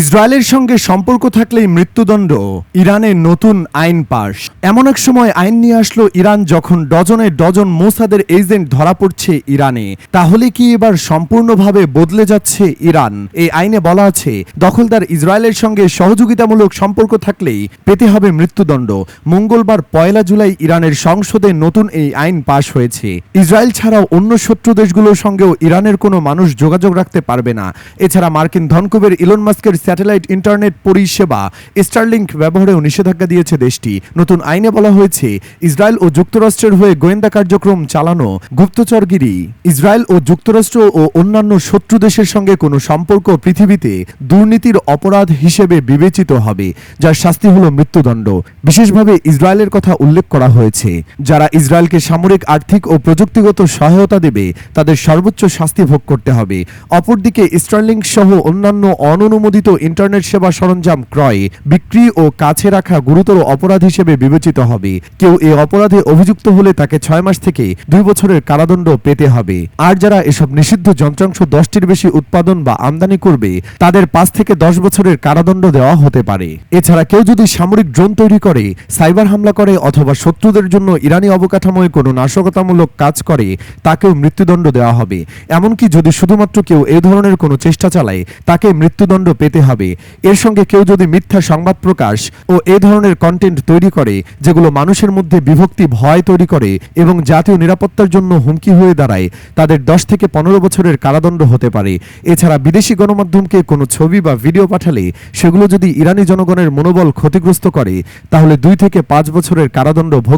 ইসরায়েলের সঙ্গে সম্পর্ক থাকলেই মৃত্যুদণ্ড ইরানের নতুন আইন পাশ। এমন এক সময় আইন নিয়ে আসলো ইরান যখন ডজনে ডজন মোসাদের এজেন্ট ধরা পড়ছে ইরানে। তাহলে কি এবার সম্পূর্ণভাবে বদলে যাচ্ছে ইরান? এই আইনে বলা আছে, দখলদার ইসরায়েলের সঙ্গে সহযোগিতামূলক সম্পর্ক থাকলেই পেতে হবে মৃত্যুদণ্ড। মঙ্গলবার পয়লা জুলাই ইরানের সংসদে নতুন এই আইন পাশ হয়েছে। ইসরায়েল ছাড়াও অন্য শত্রু দেশগুলোর সঙ্গেও ইরানের কোনো মানুষ যোগাযোগ রাখতে পারবে না। এছাড়া মার্কিন ধনকুবের ইলন মাস্কের স্যাটেলাইট ইন্টারনেট পরিষেবা স্টারলিংক ব্যবহারেও নিষেধাজ্ঞা দিয়েছে দেশটি। নতুন আইনে বলা হয়েছে, ইসরায়েল ও যুক্তরাষ্ট্রের হয়ে গোয়েন্দা কার্যক্রম চালানো গুপ্তচরগিরি। ইসরায়েল ও যুক্তরাষ্ট্র ও অন্যান্য শত্রু দেশের সঙ্গে কোনো সম্পর্ক পৃথিবীতে দুর্নীতির অপরাধ হিসেবে বিবেচিত হবে, যার শাস্তি হলো মৃত্যুদণ্ড। বিশেষভাবে ইসরায়েলের কথা উল্লেখ করা হয়েছে, যারা ইসরায়েলকে সামরিক, আর্থিক ও প্রযুক্তিগত সহায়তা দেবে, তাদের সর্বোচ্চ শাস্তি ভোগ করতে হবে। অপরদিকে স্টারলিংক সহ অন্যান্য অননুমোদিত ইন্টারনেট সেবা সরঞ্জাম ক্রয়, বিক্রি ও কাছে রাখা গুরুতর অপরাধ হিসেবে বিবেচিত হবে। কেউ এ অপরাধে অভিযুক্ত হলে তাকে ছয় মাস থেকে দুই বছরের কারাদণ্ড পেতে হবে। আর যারা এসব নিষিদ্ধ যন্ত্রাংশ দশটির বেশি উৎপাদন বা আমদানি করবে, তাদের পাঁচ থেকে দশ বছরের কারাদণ্ড দেওয়া হতে পারে। এছাড়া কেউ যদি সামরিক ড্রোন তৈরি করে, সাইবার হামলা করে অথবা শত্রুদের জন্য ইরানি অবকাঠামোয় কোনো নাশকতামূলক কাজ করে, তাকেও মৃত্যুদণ্ড দেওয়া হবে। এমনকি যদি শুধুমাত্র কেউ এ ধরনের কোনো চেষ্টা চালায়, তাকে মৃত্যুদণ্ড পেতে হবে। এর সঙ্গে কেউ যদি মিথ্যা সংবাদ প্রকাশ ও এ ধরনের কন্টেন্ট তৈরি করে, যেগুলো মানুষের মধ্যে বিভক্তি, ভয় তৈরি করে এবং জাতীয় নিরাপত্তার জন্য হুমকি হয়ে দাঁড়ায়, তাদের দশ থেকে পনেরো বছরের কারাদণ্ড হতে পারে। এছাড়া বিদেশি গণমাধ্যমকে কোনো ছবি বা ভিডিও পাঠালে সেগুলো যদি ইরানি জনগণের মনোবল ক্ষতিগ্রস্ত করে, তাহলে দুই থেকে পাঁচ বছরের কারাদণ্ড ভোগ